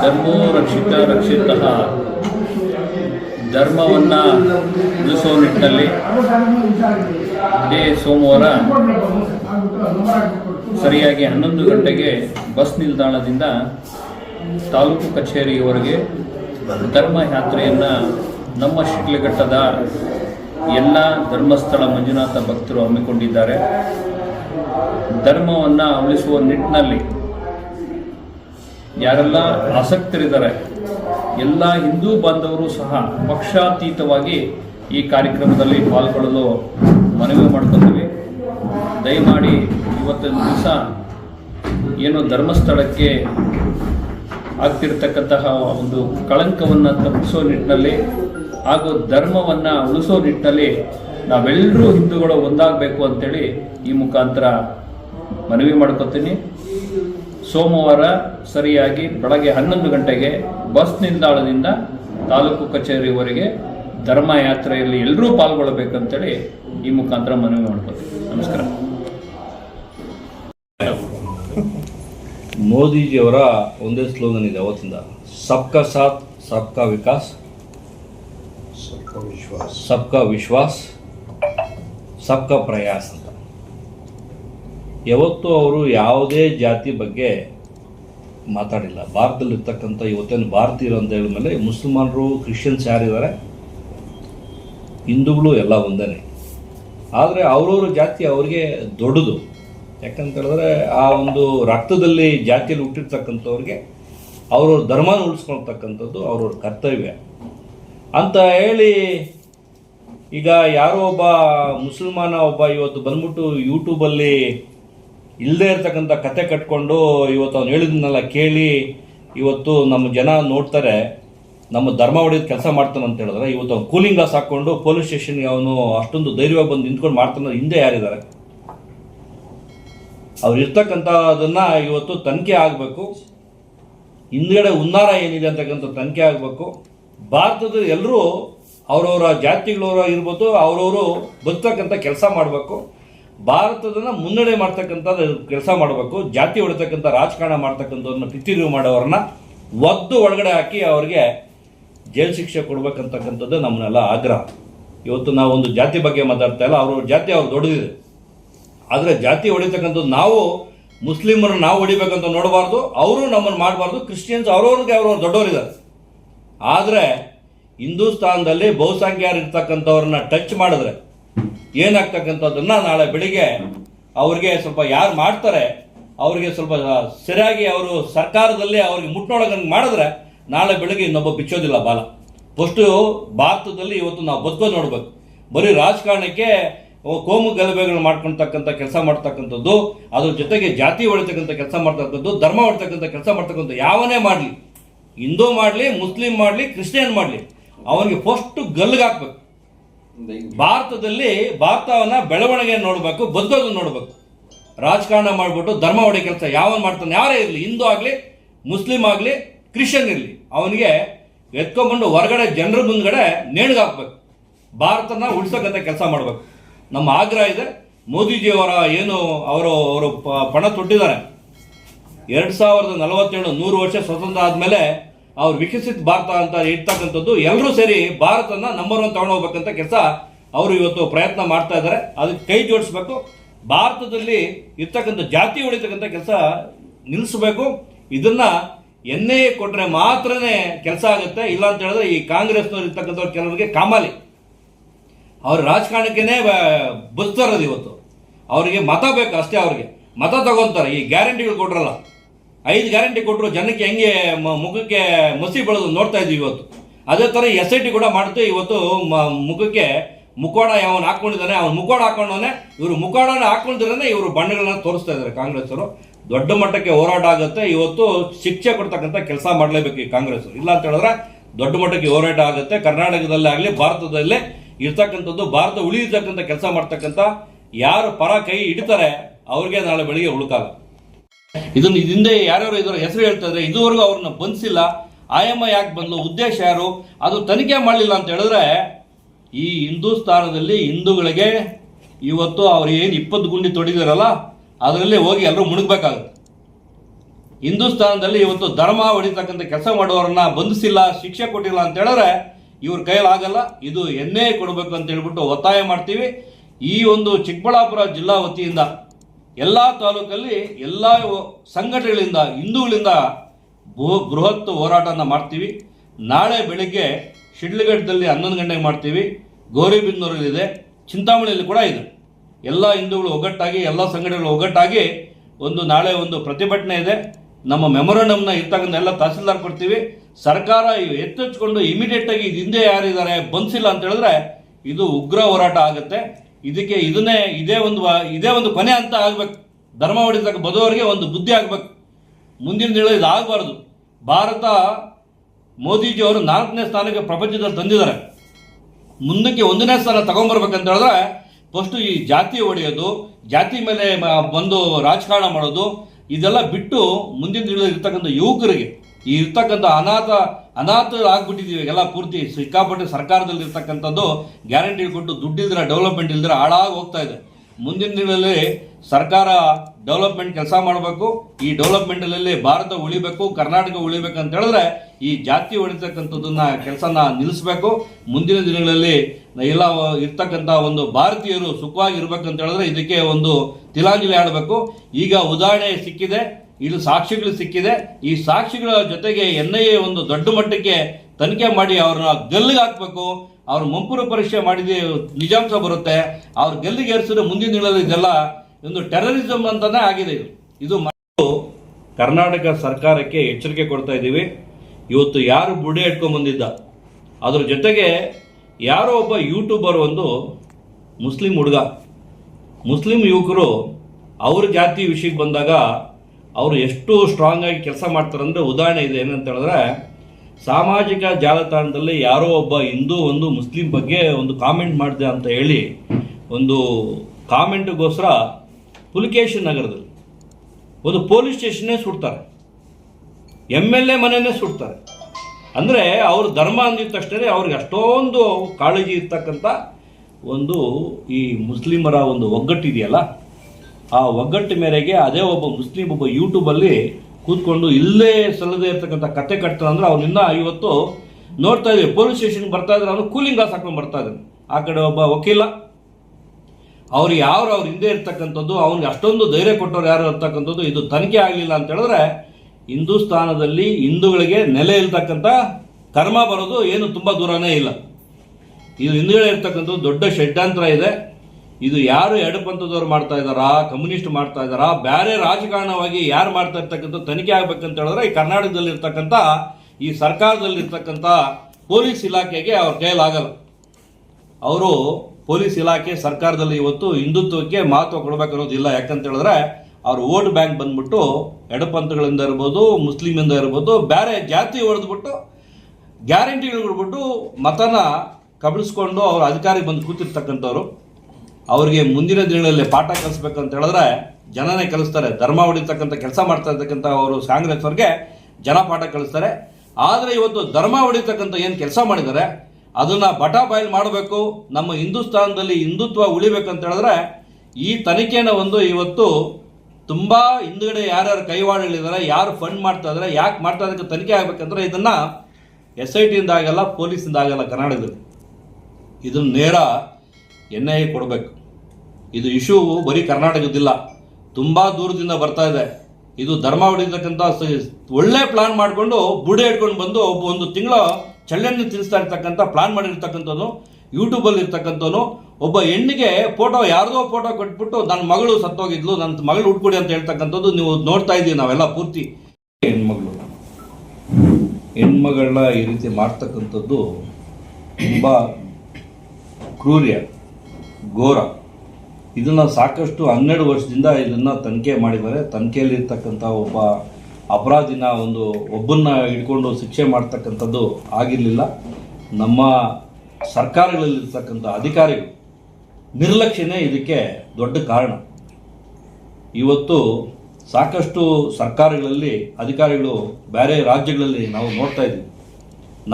ಧರ್ಮೋ ರಕ್ಷಿತ ರಕ್ಷಿತ. ಧರ್ಮವನ್ನು ಉಳಿಸುವ ನಿಟ್ಟಿನಲ್ಲಿ ಇದೇ ಸೋಮವಾರ ಸರಿಯಾಗಿ ಹನ್ನೊಂದು ಗಂಟೆಗೆ ಬಸ್ ನಿಲ್ದಾಣದಿಂದ ತಾಲೂಕು ಕಚೇರಿಯವರೆಗೆ ಧರ್ಮ ಯಾತ್ರೆಯನ್ನು ನಮ್ಮ ಶಿಡ್ಲಘಟ್ಟದ ಎಲ್ಲ ಧರ್ಮಸ್ಥಳ ಮಂಜುನಾಥ ಭಕ್ತರು ಹಮ್ಮಿಕೊಂಡಿದ್ದಾರೆ. ಧರ್ಮವನ್ನು ಉಳಿಸುವ ನಿಟ್ಟಿನಲ್ಲಿ ಯಾರೆಲ್ಲ ಆಸಕ್ತರಿದ್ದಾರೆ, ಎಲ್ಲ ಹಿಂದೂ ಬಾಂಧವರು ಸಹ ಪಕ್ಷಾತೀತವಾಗಿ ಈ ಕಾರ್ಯಕ್ರಮದಲ್ಲಿ ಪಾಲ್ಗೊಳ್ಳಲು ಮನವಿ ಮಾಡ್ಕೊತೀವಿ. ದಯಮಾಡಿ ಇವತ್ತಿನ ದಿವಸ ಏನು ಧರ್ಮಸ್ಥಳಕ್ಕೆ ಆಗ್ತಿರ್ತಕ್ಕಂತಹ ಒಂದು ಕಳಂಕವನ್ನು ತಪ್ಪಿಸೋ ನಿಟ್ಟಿನಲ್ಲಿ ಹಾಗೂ ಧರ್ಮವನ್ನು ಉಳಿಸೋ ನಿಟ್ಟಿನಲ್ಲಿ ನಾವೆಲ್ಲರೂ ಹಿಂದೂಗಳು ಒಂದಾಗಬೇಕು ಅಂತೇಳಿ ಈ ಮುಖಾಂತರ ಮನವಿ ಮಾಡ್ಕೊತೀನಿ. ಸೋಮವಾರ ಸರಿಯಾಗಿ ಬೆಳಗ್ಗೆ ಹನ್ನೊಂದು ಗಂಟೆಗೆ ಬಸ್ ನಿಲ್ದಾಣದಿಂದ ತಾಲೂಕು ಕಚೇರಿವರೆಗೆ ಧರ್ಮಯಾತ್ರೆಯಲ್ಲಿ ಎಲ್ಲರೂ ಪಾಲ್ಗೊಳ್ಳಬೇಕಂತೇಳಿ ಈ ಮುಖಾಂತರ ಮನವಿ ಮಾಡ್ಕೊತೀವಿ ನಮಸ್ಕಾರ. ಮೋದಿಜಿಯವರ ಒಂದೇ ಸ್ಲೋಗನ್ ಇದೆ ಅವತ್ತಿಂದ. ಸಬ್ಕಾ ಸಾಥ್ ಸಬ್ಕಾ ವಿಕಾಸ್. ಸಬ್ಕಾ ವಿಶ್ವಾಸ್. ಸಬ್ಕಾ ವಿಶ್ವಾಸ್ ಸಬ್ಕಾ ಪ್ರಯಾಸ ಯಾವತ್ತೂ ಅವರು ಯಾವುದೇ ಜಾತಿ ಬಗ್ಗೆ ಮಾತಾಡಿಲ್ಲ. ಭಾರತದಲ್ಲಿರ್ತಕ್ಕಂಥ ಇವತ್ತೇನು ಭಾರತೀಯರು ಅಂತ ಹೇಳಿದ ಮೇಲೆ ಮುಸಲ್ಮಾನರು, ಕ್ರಿಶ್ಚಿಯನ್ಸ್ ಯಾರಿದ್ದಾರೆ? ಹಿಂದೂಗಳು ಎಲ್ಲ ಒಂದೇ ಆದರೆ ಅವರವ್ರ ಜಾತಿ ಅವ್ರಿಗೆ ದೊಡ್ಡದು. ಯಾಕಂತ ಹೇಳಿದ್ರೆ ಆ ಒಂದು ರಕ್ತದಲ್ಲಿ ಜಾತಿಯಲ್ಲಿ ಹುಟ್ಟಿರ್ತಕ್ಕಂಥವ್ರಿಗೆ ಅವ್ರವ್ರ ಧರ್ಮನ ಉಳಿಸ್ಕೊಳ್ತಕ್ಕಂಥದ್ದು ಅವ್ರವ್ರ ಕರ್ತವ್ಯ. ಅಂತ ಹೇಳಿ ಈಗ ಯಾರೋ ಒಬ್ಬ ಮುಸಲ್ಮಾನ ಒಬ್ಬ ಇವತ್ತು ಬಂದ್ಬಿಟ್ಟು ಯೂಟ್ಯೂಬಲ್ಲಿ ಇಲ್ಲದೇ ಇರತಕ್ಕಂಥ ಕತೆ ಕಟ್ಕೊಂಡು ಇವತ್ತು ಅವ್ನು ಹೇಳಿದ್ನೆಲ್ಲ ಕೇಳಿ ಇವತ್ತು ನಮ್ಮ ಜನ ನೋಡ್ತಾರೆ, ನಮ್ಮ ಧರ್ಮ ಹೊಡೆಯೋದು ಕೆಲಸ ಮಾಡ್ತಾನೆ ಅಂತ ಹೇಳಿದ್ರೆ ಇವತ್ತು ಅವ್ನು ಕೂಲಿಂಗ್ ಗ್ಲಾಸ್ ಹಾಕ್ಕೊಂಡು ಪೊಲೀಸ್ ಸ್ಟೇಷನ್ಗೆ ಅವನು ಅಷ್ಟೊಂದು ಧೈರ್ಯವಾಗಿ ಬಂದು ನಿಂತ್ಕೊಂಡು ಮಾಡ್ತಾನೆ ಹಿಂದೆ ಯಾರಿದ್ದಾರೆ. ಅವ್ರು ಇರ್ತಕ್ಕಂಥದನ್ನ ಇವತ್ತು ತನಿಖೆ ಆಗಬೇಕು, ಹಿಂದ್ಗಡೆ ಉನ್ನಾರ ಏನಿದೆ ಅಂತಕ್ಕಂಥ ತನಿಖೆ ಆಗಬೇಕು. ಭಾರತದ ಎಲ್ಲರೂ ಅವರವರ ಜಾತಿಗಳವರು ಇರ್ಬೋದು ಅವರವರು ಬದುಕ್ತಕ್ಕಂಥ ಕೆಲಸ ಮಾಡಬೇಕು. ಭಾರತದನ್ನ ಮುನ್ನಡೆ ಮಾಡ್ತಕ್ಕಂಥ ಕೆಲಸ ಮಾಡಬೇಕು, ಜಾತಿ ಹೊಡಿತಕ್ಕಂಥ ರಾಜಕಾರಣ ಮಾಡ್ತಕ್ಕಂಥವ್ರನ್ನ ಪಿತಿರಿವು ಮಾಡೋರನ್ನ ಒದ್ದು ಒಳಗಡೆ ಹಾಕಿ ಅವ್ರಿಗೆ ಜೈಲು ಶಿಕ್ಷೆ ಕೊಡ್ಬೇಕಂತಕ್ಕಂಥದ್ದು ನಮ್ಮನ್ನೆಲ್ಲ ಆಗ್ರಹ. ಇವತ್ತು ನಾವು ಒಂದು ಜಾತಿ ಬಗ್ಗೆ ಮಾತಾಡ್ತಾ ಇಲ್ಲ, ಅವರು ಜಾತಿ ಅವ್ರು ದೊಡ್ಡದಿದೆ. ಆದರೆ ಜಾತಿ ಹೊಡಿತಕ್ಕಂಥದ್ದು ನಾವು ಮುಸ್ಲಿಮರನ್ನ ನಾವು ಹೊಡಿಬೇಕಂತ ನೋಡಬಾರ್ದು, ಅವರು ನಮ್ಮನ್ನು ಮಾಡಬಾರ್ದು, ಕ್ರಿಶ್ಚಿಯನ್ಸ್ ಅವ್ರವ್ರಿಗೆ ಅವ್ರವ್ರು ದೊಡ್ಡವರಿದ್ದಾರೆ. ಆದರೆ ಹಿಂದೂಸ್ತಾನದಲ್ಲಿ ಬಹುಸಂಖ್ಯಾರು ಇರ್ತಕ್ಕಂಥವ್ರನ್ನ ಟಚ್ ಮಾಡಿದ್ರೆ ಏನಾಗ್ತಕ್ಕಂಥದ್ದನ್ನ ನಾಳೆ ಬೆಳಿಗ್ಗೆ ಅವ್ರಿಗೆ ಸ್ವಲ್ಪ ಯಾರು ಮಾಡ್ತಾರೆ, ಅವ್ರಿಗೆ ಸ್ವಲ್ಪ ಸರಿಯಾಗಿ ಅವರು ಸರ್ಕಾರದಲ್ಲಿ ಅವ್ರಿಗೆ ಮುಟ್ನೊಳಗಂಗೆ ಮಾಡಿದ್ರೆ ನಾಳೆ ಬೆಳಿಗ್ಗೆ ಇನ್ನೊಬ್ಬ ಬಿಚ್ಚೋದಿಲ್ಲ ಬಾಲ. ಫಸ್ಟು ಭಾರತದಲ್ಲಿ ಇವತ್ತು ನಾವು ಬದುಕೋ ನೋಡ್ಬೇಕು. ಬರೀ ರಾಜಕಾರಣಕ್ಕೆ ಕೋಮು ಗಲಭೆಗಳು ಮಾಡ್ಕೊಳ್ತಕ್ಕಂಥ ಕೆಲಸ ಮಾಡ್ತಕ್ಕಂಥದ್ದು, ಅದ್ರ ಜೊತೆಗೆ ಜಾತಿ ಹೊಡಿತಕ್ಕಂಥ ಕೆಲಸ ಮಾಡ್ತಕ್ಕಂಥದ್ದು, ಧರ್ಮ ಹೊಡಿತಕ್ಕಂಥ ಕೆಲಸ ಮಾಡ್ತಕ್ಕಂಥ ಯಾವನೇ ಮಾಡಲಿ. ಹಿಂದೂ ಮಾಡಲಿ, ಮುಸ್ಲಿಂ ಮಾಡಲಿ, ಕ್ರಿಶ್ಚಿಯನ್ ಮಾಡಲಿ, ಅವನಿಗೆ ಫಸ್ಟು ಗಲ್ಲಿಗೆ ಹಾಕ್ಬೇಕು. ಭಾರತದಲ್ಲಿ ಭಾರತವನ್ನ ಬೆಳವಣಿಗೆ ನೋಡಬೇಕು, ಬದುಕೋದನ್ನ ನೋಡಬೇಕು. ರಾಜಕಾರಣ ಮಾಡಿಬಿಟ್ಟು ಧರ್ಮ ಹೊಡೆ ಕೆಲಸ ಯಾವನ್ ಮಾಡ್ತಾನೆ, ಯಾರೇ ಇರಲಿ, ಹಿಂದೂ ಆಗಲಿ, ಮುಸ್ಲಿಂ ಆಗಲಿ, ಕ್ರಿಶ್ಚಿಯನ್ ಇರಲಿ, ಅವನಿಗೆ ಎತ್ಕೊಂಡ್ಬಂದು ಹೊರಗಡೆ ಜನರ ಮುಂದ್ಗಡೆ ನೇಣಿಗಾಕ್ಬೇಕು ಭಾರತನ ಉಳಿಸೋಕಂತ ಕೆಲಸ ಮಾಡಬೇಕು. ನಮ್ಮ ಆಗ್ರಹ ಇದೆ, ಮೋದಿಜಿಯವರ ಏನು ಅವರು ಅವರು ಪಣ ತೊಟ್ಟಿದ್ದಾರೆ. ಎರಡು ಸಾವಿರದ ನಲವತ್ತೇಳು ನೂರು ವರ್ಷ ಸ್ವತಂತ್ರ ಆದಮೇಲೆ ಅವ್ರು ವಿಕಸಿತ ಭಾರತ ಅಂತ ಇರ್ತಕ್ಕಂಥದ್ದು ಎಲ್ಲರೂ ಸೇರಿ ಭಾರತನ ನಂಬರ್ ಒನ್ ತಗೊಂಡು ಹೋಗ್ಬೇಕಂತ ಕೆಲಸ ಅವರು ಇವತ್ತು ಪ್ರಯತ್ನ ಮಾಡ್ತಾ ಇದ್ದಾರೆ ಅದಕ್ಕೆ ಕೈ ಜೋಡಿಸ್ಬೇಕು. ಭಾರತದಲ್ಲಿ ಇರ್ತಕ್ಕಂಥ ಜಾತಿ ಉಳಿತಕ್ಕಂಥ ಕೆಲಸ ನಿಲ್ಲಿಸಬೇಕು ಇದನ್ನ ಎನ್ ಕೊಟ್ಟರೆ ಮಾತ್ರನೇ ಕೆಲಸ ಆಗುತ್ತೆ. ಇಲ್ಲ ಅಂತ ಹೇಳಿದ್ರೆ ಈ ಕಾಂಗ್ರೆಸ್ನವ್ರು ಇರ್ತಕ್ಕಂಥವ್ರು ಕೆಲವರಿಗೆ ಕಾಮಾಲಿ. ಅವ್ರ ರಾಜಕಾರಣಕ್ಕೇನೆ ಬದುಕ್ತಾರದು ಇವತ್ತು. ಅವರಿಗೆ ಮತ ಬೇಕು ಅಷ್ಟೇ ಅವ್ರಿಗೆ. ಮತ ತಗೊಂತಾರೆ. ಈ ಗ್ಯಾರಂಟಿಗಳು ಕೊಟ್ರಲ್ಲ. ಐದು ಗ್ಯಾರಂಟಿ ಕೊಟ್ಟರು ಜನಕ್ಕೆ ಹೆಂಗೆ ಮುಖಕ್ಕೆ ಮಸಿ ಬೆಳೆದು ನೋಡ್ತಾ ಇದ್ವಿ ಇವತ್ತು. ಅದೇ ಥರ ಎಸ್ ಐ ಟಿ ಕೂಡ ಮಾಡ್ತು. ಇವತ್ತು ಮುಖಕ್ಕೆ ಮುಖವಾಡ ಅವನು ಹಾಕೊಂಡಿದ್ದಾನೆ, ಅವ್ನು ಮುಖವಾಡ ಹಾಕೊಂಡವನೇ ಇವರು ಮುಖವಾಡನ ಹಾಕೊಂಡಿದ್ರೆ ಇವರು ಬಣ್ಣಗಳನ್ನ ತೋರಿಸ್ತಾ ಇದ್ದಾರೆ ಕಾಂಗ್ರೆಸ್ಸರು ದೊಡ್ಡ ಮಟ್ಟಕ್ಕೆ ಹೋರಾಟ ಆಗುತ್ತೆ. ಇವತ್ತು ಶಿಕ್ಷೆ ಕೊಡ್ತಕ್ಕಂಥ ಕೆಲಸ ಮಾಡಲೇಬೇಕು ಈ ಕಾಂಗ್ರೆಸ್ ಇಲ್ಲ ಅಂತ ಹೇಳಿದ್ರೆ ದೊಡ್ಡ ಮಟ್ಟಕ್ಕೆ ಹೋರಾಟ ಆಗುತ್ತೆ. ಕರ್ನಾಟಕದಲ್ಲೇ ಆಗಲಿ, ಭಾರತದಲ್ಲೇ ಇರ್ತಕ್ಕಂಥದ್ದು, ಭಾರತ ಉಳಿಯತಕ್ಕಂಥ ಕೆಲಸ ಮಾಡ್ತಕ್ಕಂಥ ಯಾರು ಪರ ಕೈ ಇಡ್ತಾರೆ ಅವ್ರಿಗೆ ನಾಳೆ ಬೆಳಿಗ್ಗೆ ಉಳ್ಕಾಲ ಇದನ್ನ ಇದಿಂದ ಯಾರ್ಯಾರು ಇದರ ಹೆಸರು ಹೇಳ್ತಾ ಇದುವರೆಗೂ ಅವ್ರನ್ನ ಬಂಧಿಸಿಲ್ಲ ಆಯಮ್ಮ ಯಾಕೆ ಬಂದ್ಲು, ಉದ್ದೇಶ ಯಾರು? ಅದು ತನಿಖೆ ಮಾಡಲಿಲ್ಲ ಅಂತ ಹೇಳಿದ್ರೆ ಈ ಹಿಂದೂಸ್ತಾನದಲ್ಲಿ ಹಿಂದೂಗಳಿಗೆ ಇವತ್ತು ಅವ್ರು ಏನು ಇಪ್ಪತ್ತು ಗುಂಡಿ ತೊಡಿದಾರಲ್ಲ, ಅದರಲ್ಲಿ ಹೋಗಿ ಎಲ್ಲರೂ ಮುಳುಗಬೇಕಾಗುತ್ತೆ ಹಿಂದೂಸ್ತಾನದಲ್ಲಿ ಇವತ್ತು ಧರ್ಮ ಹೊಡಿತಕ್ಕಂಥ ಕೆಲಸ ಮಾಡೋರನ್ನ ಬಂಧಿಸಿಲ್ಲ, ಶಿಕ್ಷೆ ಕೊಟ್ಟಿಲ್ಲ ಅಂತ ಹೇಳಿದ್ರೆ ಇವ್ರ ಕೈಲಾಗಲ್ಲ ಇದು ಎನ್ನೇ ಕೊಡಬೇಕು ಅಂತ ಹೇಳ್ಬಿಟ್ಟು ಒತ್ತಾಯ ಮಾಡ್ತೀವಿ. ಈ ಒಂದು ಚಿಕ್ಕಬಳ್ಳಾಪುರ ಜಿಲ್ಲಾ ವತಿಯಿಂದ ಎಲ್ಲ ತಾಲೂಕಲ್ಲಿ ಎಲ್ಲ ಸಂಘಟನೆಗಳಿಂದ, ಹಿಂದೂಗಳಿಂದ ಬಹು ಬೃಹತ್ ಹೋರಾಟನ ಮಾಡ್ತೀವಿ. ನಾಳೆ ಬೆಳಗ್ಗೆ ಶಿಡ್ಲಘಟ್ಟದಲ್ಲಿ ಹನ್ನೊಂದು ಗಂಟೆಗೆ ಮಾಡ್ತೀವಿ. ಗೌರಿಬಿಂದೂರಲ್ಲಿದೆ. ಚಿಂತಾಮಣಿಯಲ್ಲಿ ಕೂಡ ಇದೆ. ಎಲ್ಲ ಹಿಂದೂಗಳು ಒಗ್ಗಟ್ಟಾಗಿ, ಎಲ್ಲ ಸಂಘಟನೆಗಳು ಒಗ್ಗಟ್ಟಾಗಿ ಒಂದು ನಾಳೆ ಒಂದು ಪ್ರತಿಭಟನೆ ಇದೆ. ನಮ್ಮ ಮೆಮೊರಂಡಮ್ನ ಇರ್ತಕ್ಕಂಥ ಎಲ್ಲ ತಹಸೀಲ್ದಾರ್ ಕೊಡ್ತೀವಿ. ಸರ್ಕಾರ ಎತ್ತೆಚ್ಕೊಂಡು ಇಮಿಡಿಯೇಟ್ ಆಗಿ ಇದು ಹಿಂದೆ ಯಾರಿದ್ದಾರೆ ಬಂಧಿಸಿಲ್ಲ ಅಂತ ಹೇಳಿದ್ರೆ ಇದು ಉಗ್ರ ಹೋರಾಟ ಆಗುತ್ತೆ. ಇದಕ್ಕೆ ಇದನ್ನೇ, ಇದೇ ಒಂದು ಇದೇ ಒಂದು ಕೊನೆ ಅಂತ ಆಗ್ಬೇಕು. ಧರ್ಮ ಹೊಡಿತಕ್ಕ ಬದುವರಿಗೆ ಒಂದು ಬುದ್ಧಿ ಆಗ್ಬೇಕು. ಮುಂದಿನ ದಿನ ಇದು ಆಗಬಾರ್ದು. ಭಾರತ ಮೋದಿಜಿಯವರು ನಾಲ್ಕನೇ ಸ್ಥಾನಕ್ಕೆ ಪ್ರಪಂಚದಲ್ಲಿ ತಂದಿದ್ದಾರೆ. ಮುಂದಕ್ಕೆ ಒಂದನೇ ಸ್ಥಾನ ತಗೊಂಬರ್ಬೇಕಂತ ಹೇಳಿದ್ರೆ ಫಸ್ಟು ಈ ಜಾತಿ ಹೊಡೆಯೋದು ಜಾತಿ ಮೇಲೆ ಬಂದು ರಾಜಕಾರಣ ಮಾಡೋದು, ಇದೆಲ್ಲ ಬಿಟ್ಟು ಮುಂದಿನ ದಿನಗಳಲ್ಲಿ ಇರ್ತಕ್ಕಂಥ ಯುವಕರಿಗೆ, ಈ ಇರ್ತಕ್ಕಂಥ ಅನಾಥ ಅನಾಥ ಆಗ್ಬಿಟ್ಟಿದ್ದೀವಿ ಎಲ್ಲ ಪೂರ್ತಿ ಸಿಕ್ಕಾಪಟ್ಟೆ ಸರ್ಕಾರದಲ್ಲಿ ಇರ್ತಕ್ಕಂಥದ್ದು ಗ್ಯಾರಂಟಿ ಕೊಟ್ಟು ದುಡ್ಡಿದ್ರೆ ಡೆವಲಪ್ಮೆಂಟ್ ಇಲ್ದಿರ ಹಾಳಾಗಿ ಹೋಗ್ತಾ ಇದೆ. ಮುಂದಿನ ದಿನದಲ್ಲಿ ಸರ್ಕಾರ ಡೆವಲಪ್ಮೆಂಟ್ ಕೆಲಸ ಮಾಡಬೇಕು, ಈ ಡೆವಲಪ್ಮೆಂಟಲ್ಲಿ ಭಾರತ ಉಳಿಬೇಕು, ಕರ್ನಾಟಕ ಉಳಿಬೇಕು ಅಂತ ಹೇಳಿದ್ರೆ ಈ ಜಾತಿ ಹೊಡಿತಕ್ಕಂಥದ್ದನ್ನ ಕೆಲಸನ ನಿಲ್ಲಿಸಬೇಕು ಮುಂದಿನ ದಿನಗಳಲ್ಲಿ ಎಲ್ಲ ಇರ್ತಕ್ಕಂಥ ಒಂದು ಭಾರತೀಯರು ಸುಖವಾಗಿ ಇರ್ಬೇಕಂತ ಹೇಳಿದ್ರೆ ಇದಕ್ಕೆ ಒಂದು ತಿಲಾಂಜಲಿ ಆಡಬೇಕು. ಈಗ ಉದಾಹರಣೆ ಸಿಕ್ಕಿದೆ ಇದು ಸಾಕ್ಷಿಗಳು ಸಿಕ್ಕಿದೆ. ಈ ಸಾಕ್ಷಿಗಳ ಜೊತೆಗೆ ಎನ್ ಐ ಎ ಒಂದು ದೊಡ್ಡ ಮಟ್ಟಕ್ಕೆ ತನಿಖೆ ಮಾಡಿ ಅವ್ರನ್ನ ಗಲ್ಲಿಗೆ ಹಾಕ್ಬೇಕು. ಅವ್ರ ಮಂಪುರ ಪರೀಕ್ಷೆ ಮಾಡಿದ ನಿಜಾಂಶ ಬರುತ್ತೆ. ಅವ್ರ ಗಲ್ಲಿಗೆ ಏರಿಸಿದ್ರೆ ಮುಂದಿನ ದಿನದಲ್ಲಿ ಇದೆಲ್ಲ ಒಂದು ಟೆರರಿಸಂ ಅಂತಾನೆ ಆಗಿದೆ ಇದು. ಇದು ಕರ್ನಾಟಕ ಸರ್ಕಾರಕ್ಕೆ ಎಚ್ಚರಿಕೆ ಕೊಡ್ತಾ ಇದ್ದೀವಿ. ಇವತ್ತು ಯಾರು ಬುಡೆ ಇಟ್ಕೊಂಡ್ ಬಂದಿದ್ದ? ಅದ್ರ ಜೊತೆಗೆ ಯಾರೋ ಒಬ್ಬ ಯೂಟ್ಯೂಬರ್ ಒಂದು ಮುಸ್ಲಿಂ ಹುಡುಗ. ಮುಸ್ಲಿಂ ಯುವಕರು ಅವ್ರ ಜಾತಿ ವಿಷಯಕ್ಕೆ ಬಂದಾಗ ಅವರು ಎಷ್ಟು ಸ್ಟ್ರಾಂಗ್ ಆಗಿ ಕೆಲಸ ಮಾಡ್ತಾರಂದ್ರೆ ಉದಾಹರಣೆ ಇದೆ ಏನಂತ ಹೇಳಿದ್ರೆ, ಸಾಮಾಜಿಕ ಜಾಲತಾಣದಲ್ಲಿ ಯಾರೋ ಒಬ್ಬ ಹಿಂದೂ ಒಂದು ಮುಸ್ಲಿಂ ಬಗ್ಗೆ ಒಂದು ಕಾಮೆಂಟ್ ಮಾಡಿದೆ ಅಂತ ಹೇಳಿ, ಒಂದು ಕಾಮೆಂಟ್ಗೋಸ್ಕರ ಪುಲಿಕೇಶನ್ ನಗರದಲ್ಲಿ ಒಂದು ಪೊಲೀಸ್ ಸ್ಟೇಷನ್ನೇ ಸುಡ್ತಾರೆ. ಎಂ ಎಲ್ ಎ ಮನೆಯೇ ಸುಡ್ತಾರೆ. ಅಂದರೆ ಅವರು ಧರ್ಮ ಅಂದಿದ ತಕ್ಷಣ ಅವ್ರಿಗೆ ಅಷ್ಟೊಂದು ಕಾಳಜಿ ಇರ್ತಕ್ಕಂಥ ಒಂದು ಈ ಮುಸ್ಲಿಮರ ಒಂದು ಒಗ್ಗಟ್ಟಿದೆಯಲ್ಲ ಆ ಒಗ್ಗಟ್ಟು ಮೇರೆಗೆ ಅದೇ ಒಬ್ಬ ಮುಸ್ಲಿಂ ಒಬ್ಬ ಯೂಟ್ಯೂಬಲ್ಲಿ ಕೂತ್ಕೊಂಡು ಇಲ್ಲೇ ಸಲ್ಲದೆ ಇರ್ತಕ್ಕಂಥ ಕತೆ ಕಟ್ತಾರೆ ಅಂದ್ರೆ ಅವನಿಂದ ಇವತ್ತು ನೋಡ್ತಾ ಇದ್ದೀವಿ ಪೊಲೀಸ್ ಸ್ಟೇಷನ್ಗೆ ಬರ್ತಾ ಇದ್ರೆ ಅವನು ಕೂಲಿಂಗ್ ಗ್ಲಾಸ್ ಹಾಕೊಂಡು ಬರ್ತಾ ಇದ್ದಾನೆ. ಆ ಕಡೆ ಒಬ್ಬ ವಕೀಲ. ಅವ್ರು ಯಾರು ಅವ್ರ ಹಿಂದೆ ಇರ್ತಕ್ಕಂಥದ್ದು, ಅವ್ನಿಗೆ ಅಷ್ಟೊಂದು ಧೈರ್ಯ ಕೊಟ್ಟವ್ರು ಯಾರು ಇರ್ತಕ್ಕಂಥದ್ದು, ಇದು ತನಿಖೆ ಆಗಲಿಲ್ಲ ಅಂತ ಹೇಳಿದ್ರೆ ಹಿಂದೂಸ್ತಾನದಲ್ಲಿ ಹಿಂದೂಗಳಿಗೆ ನೆಲೆ ಇರ್ತಕ್ಕಂಥ ಕರ್ಮ ಬರೋದು ಏನು ತುಂಬ ದೂರನೇ ಇಲ್ಲ. ಇದು ಹಿಂದೂಗಳಿರ್ತಕ್ಕಂಥದ್ದು ದೊಡ್ಡ ಷಡ್ಯಂತ್ರ ಇದೆ. ಇದು ಯಾರು ಎಡಪಂಥದವ್ರು ಮಾಡ್ತಾ ಇದ್ದಾರಾ? ಕಮ್ಯುನಿಸ್ಟ್ ಮಾಡ್ತಾ ಇದ್ದಾರಾ? ಬೇರೆ ರಾಜಕಾರಣವಾಗಿ ಯಾರು ಮಾಡ್ತಾ ಇರ್ತಕ್ಕಂಥ ತನಿಖೆ ಆಗ್ಬೇಕಂತ ಹೇಳಿದ್ರೆ ಈ ಕರ್ನಾಟಕದಲ್ಲಿರ್ತಕ್ಕಂಥ, ಈ ಸರ್ಕಾರದಲ್ಲಿರ್ತಕ್ಕಂಥ ಪೊಲೀಸ್ ಇಲಾಖೆಗೆ ಅವ್ರ ಕೈಲಾಗಲ್ಲ ಅವರು ಪೊಲೀಸ್ ಇಲಾಖೆ ಸರ್ಕಾರದಲ್ಲಿ ಇವತ್ತು ಹಿಂದುತ್ವಕ್ಕೆ ಮಹತ್ವ ಕೊಡಬೇಕನ್ನೋದಿಲ್ಲ ಯಾಕಂತ ಹೇಳಿದ್ರೆ ಅವ್ರ ವೋಟ್ ಬ್ಯಾಂಕ್ ಬಂದ್ಬಿಟ್ಟು ಎಡಪಂಥಗಳಿಂದ ಇರ್ಬೋದು, ಮುಸ್ಲಿಮಿಂದ ಇರ್ಬೋದು ಬೇರೆ ಜಾತಿ ಹೊಡೆದ್ಬಿಟ್ಟು ಗ್ಯಾರಂಟಿಗಳು ಕೊಡ್ಬಿಟ್ಟು ಮತನ ಕಬಳಿಸ್ಕೊಂಡು ಅವ್ರ ಅಧಿಕಾರಿಗೆ ಬಂದು ಕೂತಿರ್ತಕ್ಕಂಥವ್ರು. ಅವ್ರಿಗೆ ಮುಂದಿನ ದಿನಗಳಲ್ಲಿ ಪಾಠ ಕಲಿಸ್ಬೇಕಂತ ಹೇಳಿದ್ರೆ ಜನನೇ ಕಲಿಸ್ತಾರೆ. ಧರ್ಮ ಹೊಡಿತಕ್ಕಂಥ ಕೆಲಸ ಮಾಡ್ತಾ ಇರ್ತಕ್ಕಂಥ ಅವರು ಕಾಂಗ್ರೆಸ್ ಅವ್ರಿಗೆ ಜನ ಪಾಠ ಕಲಿಸ್ತಾರೆ. ಆದರೆ ಇವತ್ತು ಧರ್ಮ ಹೊಡಿತಕ್ಕಂಥ ಏನು ಕೆಲಸ ಮಾಡಿದ್ದಾರೆ, ಅದನ್ನ ಬಟಾ ಬಾಯ್ಲ್ ಮಾಡಬೇಕು, ನಮ್ಮ ಹಿಂದೂಸ್ತಾನದಲ್ಲಿ ಹಿಂದುತ್ವ ಉಳಿಬೇಕಂತ ಹೇಳಿದ್ರೆ ಈ ತನಿಖೆನ ಒಂದು ಇವತ್ತು ತುಂಬಾ ಹಿಂದುಗಡೆ ಯಾರ್ಯಾರು ಕೈವಾಡಲಿದ್ದಾರೆ, ಯಾರು ಫಂಡ್ ಮಾಡ್ತಾ ಇದ್ದಾರೆ, ಯಾಕೆ ಮಾಡ್ತಾ ಇದಕ್ಕೆ ತನಿಖೆ ಆಗ್ಬೇಕಂದ್ರೆ ಇದನ್ನ ಎಸ್ ಐ ಟಿಯಿಂದ ಆಗಲ್ಲ, ಪೊಲೀಸಿಂದ ಆಗಲ್ಲ ಕರ್ನಾಟಕದಲ್ಲಿ. ಇದನ್ನು ನೇರ ಎನ್ ಐ ಕೊಡಬೇಕು. ಇದು ಇಶ್ಯೂ ಬರೀ ಕರ್ನಾಟಕದಿಲ್ಲ ತುಂಬ ದೂರದಿಂದ ಬರ್ತಾ ಇದೆ. ಇದು ಧರ್ಮ ಒಳ್ಳೆ ಪ್ಲಾನ್ ಮಾಡಿಕೊಂಡು ಬುಡೆ ಇಟ್ಕೊಂಡು ಬಂದು ಒಬ್ಬ ಒಂದು ತಿಂಗಳ ಚಳ್ಳೆಣ್ಣೆ ತಿನ್ನಿಸ್ತಾ ಇರ್ತಕ್ಕಂಥ ಪ್ಲಾನ್ ಮಾಡಿರ್ತಕ್ಕಂಥದ್ದು ಯೂಟ್ಯೂಬಲ್ಲಿ ಇರ್ತಕ್ಕಂಥವನು, ಒಬ್ಬ ಹೆಣ್ಣಿಗೆ ಫೋಟೋ ಯಾರ್ದೋ ಫೋಟೋ ಕೊಟ್ಬಿಟ್ಟು ನನ್ನ ಮಗಳು ಸತ್ತೋಗಿದ್ಲು ನನ್ನ ಮಗಳು ಉಟ್ಕೊಡಿ ಅಂತ ಹೇಳ್ತಕ್ಕಂಥದ್ದು ನೀವು ನೋಡ್ತಾ ಇದ್ದೀವಿ ನಾವೆಲ್ಲ ಪೂರ್ತಿ. ಹೆಣ್ಮಗಳು. ಹೆಣ್ಮಗಳನ್ನ ಈ ರೀತಿ ಮಾಡ್ತಕ್ಕಂಥದ್ದು ತುಂಬ ಕ್ರೂರ್ಯ, ಘೋರ. ಇದನ್ನು ಸಾಕಷ್ಟು ಹನ್ನೆರಡು ವರ್ಷದಿಂದ ಇದನ್ನು ತನಿಖೆ ಮಾಡಿದ್ದಾರೆ. ತನಿಖೆಯಲ್ಲಿರ್ತಕ್ಕಂಥ ಒಬ್ಬ ಅಪರಾಧಿನ ಒಂದು ಒಬ್ಬನ್ನ ಹಿಡ್ಕೊಂಡು ಶಿಕ್ಷೆ ಮಾಡ್ತಕ್ಕಂಥದ್ದು ಆಗಿರಲಿಲ್ಲ. ನಮ್ಮ ಸರ್ಕಾರಗಳಲ್ಲಿರ್ತಕ್ಕಂಥ ಅಧಿಕಾರಿಗಳು ನಿರ್ಲಕ್ಷ್ಯನೇ ಇದಕ್ಕೆ ದೊಡ್ಡ ಕಾರಣ. ಇವತ್ತು ಸಾಕಷ್ಟು ಸರ್ಕಾರಗಳಲ್ಲಿ ಅಧಿಕಾರಿಗಳು ಬೇರೆ ರಾಜ್ಯಗಳಲ್ಲಿ ನಾವು ನೋಡ್ತಾ ಇದ್ದೀವಿ.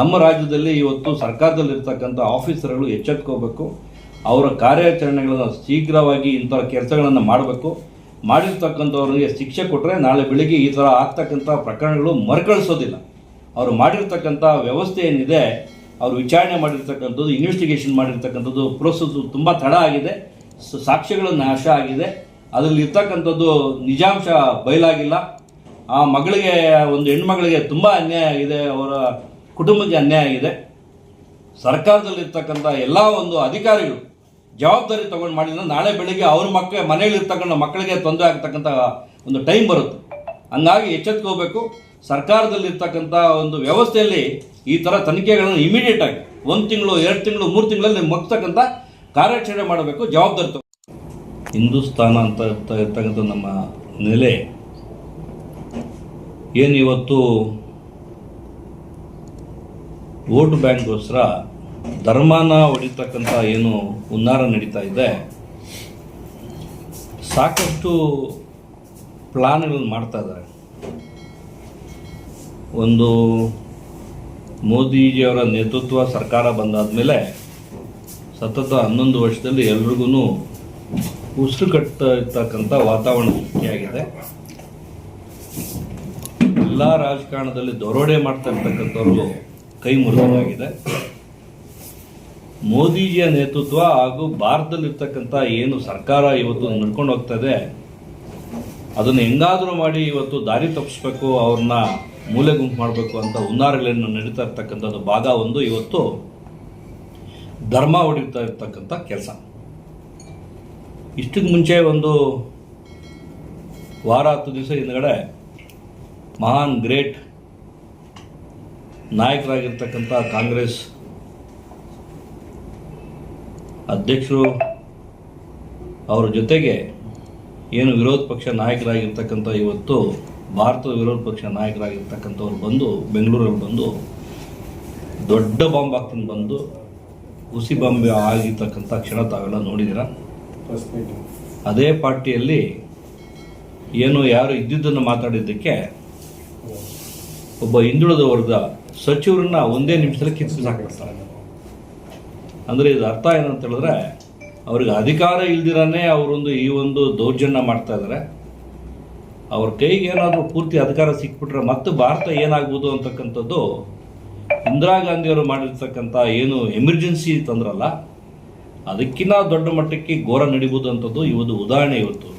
ನಮ್ಮ ರಾಜ್ಯದಲ್ಲಿ ಇವತ್ತು ಸರ್ಕಾರದಲ್ಲಿರ್ತಕ್ಕಂಥ ಆಫೀಸರ್ಗಳು ಎಚ್ಚೆತ್ಕೋಬೇಕು. ಅವರ ಕಾರ್ಯಾಚರಣೆಗಳನ್ನು ಶೀಘ್ರವಾಗಿ ಇಂಥ ಕೆಲಸಗಳನ್ನು ಮಾಡಬೇಕು. ಮಾಡಿರ್ತಕ್ಕಂಥವ್ರಿಗೆ ಶಿಕ್ಷೆ ಕೊಟ್ಟರೆ ನಾಳೆ ಬೆಳಿಗ್ಗೆ ಈ ಥರ ಆಗ್ತಕ್ಕಂಥ ಪ್ರಕರಣಗಳು ಮರುಕಳಿಸೋದಿಲ್ಲ. ಅವರು ಮಾಡಿರ್ತಕ್ಕಂಥ ವ್ಯವಸ್ಥೆ ಏನಿದೆ, ಅವರು ವಿಚಾರಣೆ ಮಾಡಿರ್ತಕ್ಕಂಥದ್ದು ಇನ್ವೆಸ್ಟಿಗೇಷನ್ ಮಾಡಿರ್ತಕ್ಕಂಥದ್ದು ಪ್ರೋಸೆಸ್ ತುಂಬ ತಡ ಆಗಿದೆ. ಸಾಕ್ಷ್ಯಗಳು ನಾಶ ಆಗಿದೆ. ಅದರಲ್ಲಿ ಇರ್ತಕ್ಕಂಥದ್ದು ನಿಜಾಂಶ ಬಯಲಾಗಿಲ್ಲ. ಆ ಮಗಳಿಗೆ, ಒಂದು ಹೆಣ್ಮಗಳಿಗೆ ತುಂಬ ಅನ್ಯಾಯ ಆಗಿದೆ, ಅವರ ಕುಟುಂಬಕ್ಕೆ ಅನ್ಯಾಯ ಆಗಿದೆ. ಸರ್ಕಾರದಲ್ಲಿರ್ತಕ್ಕಂಥ ಎಲ್ಲ ಒಂದು ಅಧಿಕಾರಿಗಳು ಜವಾಬ್ದಾರಿ ತಗೊಂಡು ಮಾಡಿದ್ರೆ ನಾಳೆ ಬೆಳಿಗ್ಗೆ ಅವ್ರ ಮಕ್ಕಳ ಮನೆಯಲ್ಲಿರ್ತಕ್ಕಂಥ ಮಕ್ಕಳಿಗೆ ತೊಂದರೆ ಆಗ್ತಕ್ಕಂಥ ಒಂದು ಟೈಮ್ ಬರುತ್ತೆ. ಹಂಗಾಗಿ ಎಚ್ಚೆತ್ಕೋಬೇಕು. ಸರ್ಕಾರದಲ್ಲಿರ್ತಕ್ಕಂಥ ಒಂದು ವ್ಯವಸ್ಥೆಯಲ್ಲಿ ಈ ಥರ ತನಿಖೆಗಳನ್ನು ಇಮಿಡಿಯೇಟ್ ಆಗಿ ಒಂದು ತಿಂಗಳು, ಎರಡು ತಿಂಗಳು, ಮೂರು ತಿಂಗಳಲ್ಲಿ ಮುಗ್ತಕ್ಕಂಥ ಕಾರ್ಯಾಚರಣೆ ಮಾಡಬೇಕು, ಜವಾಬ್ದಾರಿ ತಗೊ. ಹಿಂದೂಸ್ತಾನ ಅಂತ ಇರ್ತ- ಇರ್ತಕ್ಕಂಥ ನಮ್ಮ ನೆಲೆ ಏನು ಇವತ್ತು ವೋಟ್ ಬ್ಯಾಂಕ್ಗೋಸ್ಕರ ಧರ್ಮನ ಹೊಡಿತಕ್ಕಂಥ ಏನು ಹುನ್ನಾರ ನಡೀತಾ ಇದೆ, ಸಾಕಷ್ಟು ಪ್ಲಾನ್ಗಳನ್ನು ಮಾಡ್ತಾ ಇದ್ದಾರೆ. ಒಂದು ಮೋದಿಜಿಯವರ ನೇತೃತ್ವ ಸರ್ಕಾರ ಬಂದಾದ ಮೇಲೆ ಸತತ ಹನ್ನೊಂದು ವರ್ಷದಲ್ಲಿ ಎಲ್ರಿಗೂ ಉಸಿರು ಕಟ್ಟತಕ್ಕಂಥ ವಾತಾವರಣ ಸೃಷ್ಟಿಯಾಗಿದೆ. ಎಲ್ಲ ರಾಜಕಾರಣದಲ್ಲಿ ದರೋಡೆ ಮಾಡ್ತಾ ಇರ್ತಕ್ಕಂಥವ್ರು ಕೈ ಮುರಿದಾಗಿದೆ ಮೋದಿಜಿಯ ನೇತೃತ್ವ ಹಾಗೂ ಭಾರತದಲ್ಲಿರ್ತಕ್ಕಂಥ ಏನು ಸರ್ಕಾರ ಇವತ್ತು ನಡ್ಕೊಂಡು ಹೋಗ್ತಾ ಇದೆ ಅದನ್ನು ಹೆಂಗಾದರೂ ಮಾಡಿ ಇವತ್ತು ದಾರಿ ತಪ್ಪಿಸ್ಬೇಕು, ಅವ್ರನ್ನ ಮೂಲೆ ಗುಂಪು ಮಾಡಬೇಕು ಅಂತ ಹುನ್ನಾರಗಳನ್ನು ನಡೀತಾ ಇರ್ತಕ್ಕಂಥದ್ದು ಭಾಗ ಒಂದು. ಇವತ್ತು ಧರ್ಮ ಹೊಡಿತಾ ಇರ್ತಕ್ಕಂಥ ಕೆಲಸ. ಇಷ್ಟಕ್ಕೆ ಮುಂಚೆ ಒಂದು ವಾರ, ಹತ್ತು ದಿವಸ ಹಿಂದ್ಗಡೆ ಮಹಾನ್, ಗ್ರೇಟ್ ನಾಯಕರಾಗಿರ್ತಕ್ಕಂಥ ಕಾಂಗ್ರೆಸ್ ಅಧ್ಯಕ್ಷರು ಅವರ ಜೊತೆಗೆ ಏನು ವಿರೋಧ ಪಕ್ಷ ನಾಯಕರಾಗಿರ್ತಕ್ಕಂಥ ಇವತ್ತು ಭಾರತದ ವಿರೋಧ ಪಕ್ಷ ನಾಯಕರಾಗಿರ್ತಕ್ಕಂಥವ್ರು ಬಂದು ಬೆಂಗಳೂರಲ್ಲಿ ಬಂದು ದೊಡ್ಡ ಬಾಂಬ್ ಹಾಕ್ತೀನಿ ಬಂದು ಹುಸಿ ಬಾಂಬೆ ಆಗಿರ್ತಕ್ಕಂಥ ಕ್ಷಣ ತಾವೆಲ್ಲ ನೋಡಿದಿರ ಅದೇ ಪಾರ್ಟಿಯಲ್ಲಿ ಏನು ಯಾರು ಇದ್ದಿದ್ದನ್ನು ಮಾತಾಡಿದ್ದಕ್ಕೆ ಒಬ್ಬ ಹಿಂದುಳಿದ ವರ್ಗ ಸಚಿವರನ್ನ ಒಂದೇ ನಿಮಿಷದಲ್ಲಿ ಕಿತ್ತು ಹಾಕ್ಬಿಡ್ತಾರೆ ಅಂದರೆ ಇದು ಅರ್ಥ ಏನಂತ ಹೇಳಿದ್ರೆ, ಅವ್ರಿಗೆ ಅಧಿಕಾರ ಇಲ್ದಿರನೇ ಅವರೊಂದು ಈ ಒಂದು ದೌರ್ಜನ್ಯ ಮಾಡ್ತಾ ಇದ್ದಾರೆ ಅವ್ರ ಕೈಗೆ ಏನಾದರೂ ಪೂರ್ತಿ ಅಧಿಕಾರ ಸಿಕ್ಬಿಟ್ರೆ ಮತ್ತೆ ಭಾರತ ಏನಾಗ್ಬೋದು ಅಂತಕ್ಕಂಥದ್ದು ಇಂದಿರಾ ಗಾಂಧಿಯವರು ಮಾಡಿರ್ತಕ್ಕಂಥ ಏನು ಎಮರ್ಜೆನ್ಸಿ ತಂದ್ರಲ್ಲ ಅದಕ್ಕಿಂತ ದೊಡ್ಡ ಮಟ್ಟಕ್ಕೆ ಘೋರ ನಡಿಬೋದು ಅಂಥದ್ದು ಇವತ್ತು ಉದಾಹರಣೆ ಇವತ್ತು.